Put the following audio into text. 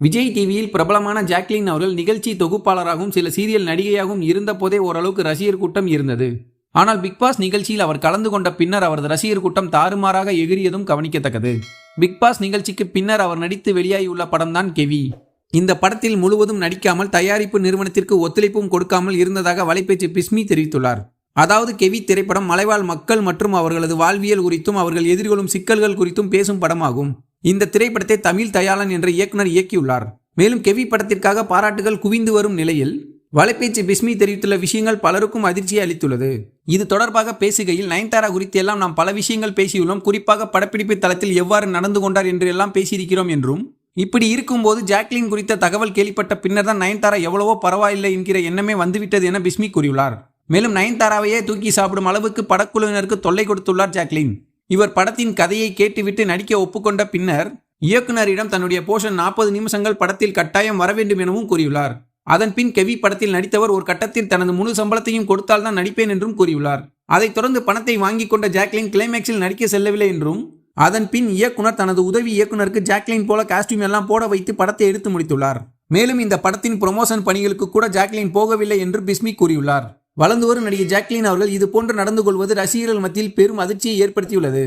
விஜய் டிவியில் பிரபலமான ஜாக்லின் அவர்கள் நிகழ்ச்சி தொகுப்பாளராகவும் சில சீரியல் நடிகையாகவும் இருந்தபோதே ஓரளவுக்கு ரசிகர் கூட்டம் இருந்தது. ஆனால் பிக்பாஸ் நிகழ்ச்சியில் அவர் கலந்து கொண்ட பின்னர் அவரது ரசிகர் கூட்டம் தாறுமாறாக எகிரியதும் கவனிக்கத்தக்கது. பிக்பாஸ் நிகழ்ச்சிக்கு பின்னர் அவர் நடித்து வெளியாகியுள்ள படம்தான் கெவி. இந்த படத்தில் முழுவதும் நடிக்காமல் தயாரிப்பு நிறுவனத்திற்கு ஒத்துழைப்பும் கொடுக்காமல் இருந்ததாக வலைபேச்சு பிஸ்மி தெரிவித்துள்ளார். அதாவது கெவி திரைப்படம் மலைவாழ் மக்கள் மற்றும் அவர்களது வாழ்வியல் குறித்தும் அவர்கள் எதிர்கொள்ளும் சிக்கல்கள் குறித்தும் பேசும் படமாகும். இந்த திரைப்படத்தை தமிழ் தயாளன் என்ற இயக்குனர் இயக்கியுள்ளார். மேலும் கெவி படத்திற்காக பாராட்டுகள் குவிந்து வரும் நிலையில் வலைபேச்சு பிஸ்மி தெரிவித்துள்ள விஷயங்கள் பலருக்கும் அதிர்ச்சியை அளித்துள்ளது. இது தொடர்பாக பேசுகையில் நயன்தாரா குறித்து எல்லாம் நாம் பல விஷயங்கள் பேசியுள்ளோம். குறிப்பாக படப்பிடிப்பு தளத்தில் எவ்வாறு நடந்து கொண்டார் என்று எல்லாம் பேசியிருக்கிறோம் என்றும் இப்படி இருக்கும்போது ஜாக்லின் குறித்த தகவல் கேள்விப்பட்ட பின்னர் தான் நயன்தாரா எவ்வளவோ பரவாயில்லை என்கிற எண்ணமே வந்துவிட்டது என பிஸ்மி கூறியுள்ளார். மேலும் நயன்தாராவையே தூக்கி சாப்பிடும் அளவுக்கு படக்குழுவினருக்கு தொல்லை கொடுத்துள்ளார் ஜாக்லின். இவர் படத்தின் கதையை கேட்டுவிட்டு நடிக்க ஒப்புக்கொண்ட பின்னர் இயக்குனரிடம் தன்னுடைய போஷன் நாற்பது நிமிஷங்கள் படத்தில் கட்டாயம் வர வேண்டும் எனவும் கூறியுள்ளார். அதன்பின் கெவி படத்தில் நடித்தவர் ஒரு கட்டத்தில் தனது முழு சம்பளத்தையும் கொடுத்தால் தான் நடிப்பேன் என்றும் கூறியுள்ளார். அதைத் தொடர்ந்து பணத்தை வாங்கிக் கொண்ட ஜாக்லின் கிளைமேக்ஸில் நடிக்க செல்லவில்லை என்றும் அதன் பின் இயக்குனர் தனது உதவி இயக்குனருக்கு ஜாக்லின் போல காஸ்டியூம் எல்லாம் போட வைத்து படத்தை எடுத்து முடித்துள்ளார். மேலும் இந்த படத்தின் ப்ரொமோஷன் பணிகளுக்கு கூட ஜாக்லின் போகவில்லை என்று பிஸ்மி கூறியுள்ளார். வளர்ந்து வரும் நடிகை ஜாக்லின் அவர்கள் இது போன்று நடந்து கொள்வது ரசிகர்கள் மத்தியில் பெரும் அதிர்ச்சியை ஏற்படுத்தியுள்ளது.